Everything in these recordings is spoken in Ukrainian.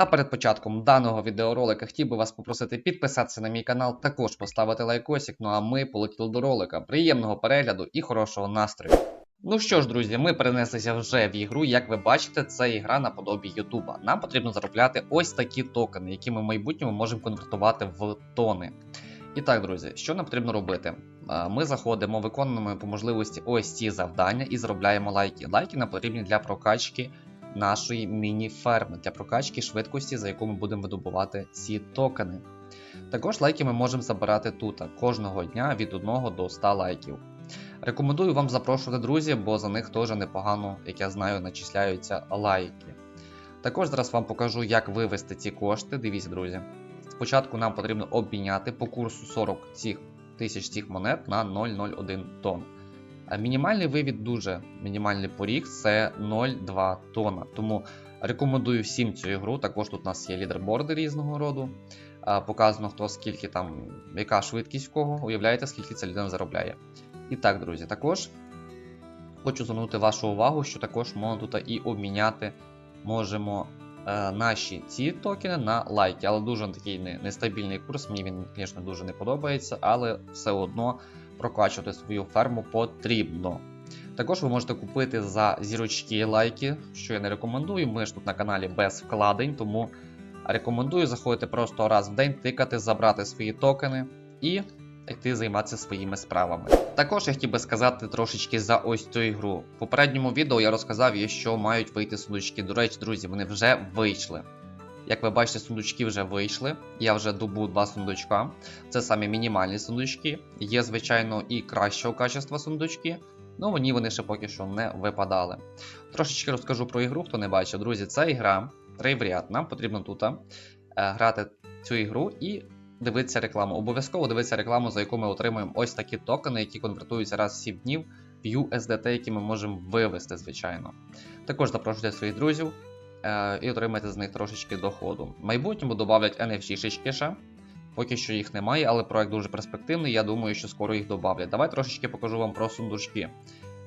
А перед початком даного відеоролика хотів би вас попросити підписатися на мій канал, також поставити лайкосик. Ну а ми полетіли до ролика. Приємного перегляду і хорошого настрою. Ну що ж, друзі, ми перенеслися вже в ігру. Як ви бачите, це ігра наподобі Ютуба. Нам потрібно заробляти ось такі токени, які ми в майбутньому можемо конвертувати в тони. І так, друзі, що нам потрібно робити? Ми заходимо, виконуємо по можливості ось ці завдання і заробляємо лайки. Лайки нам потрібні для прокачки нашої міні-ферми, для прокачки швидкості, за яку ми будемо видобувати ці токени. Також лайки ми можемо забирати тут кожного дня від 1 до 100 лайків. Рекомендую вам запрошувати друзів, бо за них теж непогано, як я знаю, начисляються лайки. Також зараз вам покажу, як вивести ці кошти. Дивіться, друзі. Спочатку нам потрібно обміняти по курсу 40 цих тисяч цих монет на 0,01 тонн. А Мінімальний вивід дуже мінімальний поріг це 0,2 тонна. Тому рекомендую всім цю ігру. Також тут у нас є лідерборди різного роду. Показано, хто скільки там, яка швидкість кого. Уявляєте, скільки ця людина заробляє. І так, друзі, також хочу звернути вашу увагу, що також можна тут і обміняти можемо е, наші ці токени на лайки. Але дуже такий нестабільний курс. Мені він, звісно, дуже не подобається, але все одно прокачувати свою ферму потрібно. Також ви можете купити за зірочки лайки, що я не рекомендую. Ми ж тут на каналі без вкладень, тому рекомендую заходити просто раз в день, тикати, забрати свої токени і йти займатися своїми справами. Також я хотів би сказати трошечки за ось цю ігру. В попередньому відео я розказав, що мають вийти сундучки. До речі, друзі, вони вже вийшли. Як ви бачите, сундучки вже вийшли. Я вже добув два сундучка. Це самі мінімальні сундучки. Є, звичайно, і кращого качества сундучки. Ну, мені вони ще поки що не випадали. Трошечки розкажу про ігру, хто не бачив. Друзі, це ігра три в ряд. Нам потрібно тут е, грати цю ігру і дивитися рекламу. Обов'язково дивитися рекламу, за яку ми отримуємо ось такі токени, які конвертуються раз в 7 днів в USDT, які ми можемо вивести, звичайно. Також запрошуйте своїх друзів і отримайте з них трошечки доходу. В майбутньому додавлять NFT-шечки ще. Поки що їх немає, але проект дуже перспективний. Я думаю, що скоро їх додавлять. Давай трошечки покажу вам про сундучки.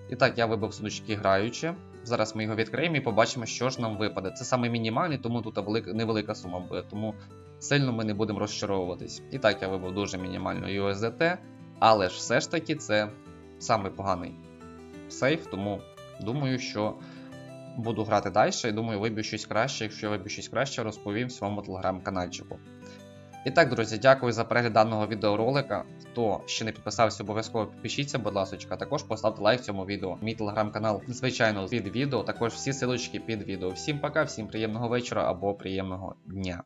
І так, я вибив сундучки граючи. Зараз ми його відкриємо і побачимо, що ж нам випаде. Це саме мінімальний, тому тут невелика сума буде. Тому сильно ми не будемо розчаровуватись. І так, я вибив дуже мінімальну USDT, але ж все ж таки це самий поганий сейф, тому думаю, що буду грати далі і думаю, виб'ю щось краще. Якщо я виб'ю щось краще, розповім в своєму телеграм-канальчику. І так, друзі, дякую за перегляд даного відеоролика. Хто ще не підписався, обов'язково підпишіться, будь ласка. Також поставте лайк цьому відео. Мій телеграм-канал, звичайно, під відео. Також всі силочки під відео. Всім пока, всім приємного вечора або приємного дня.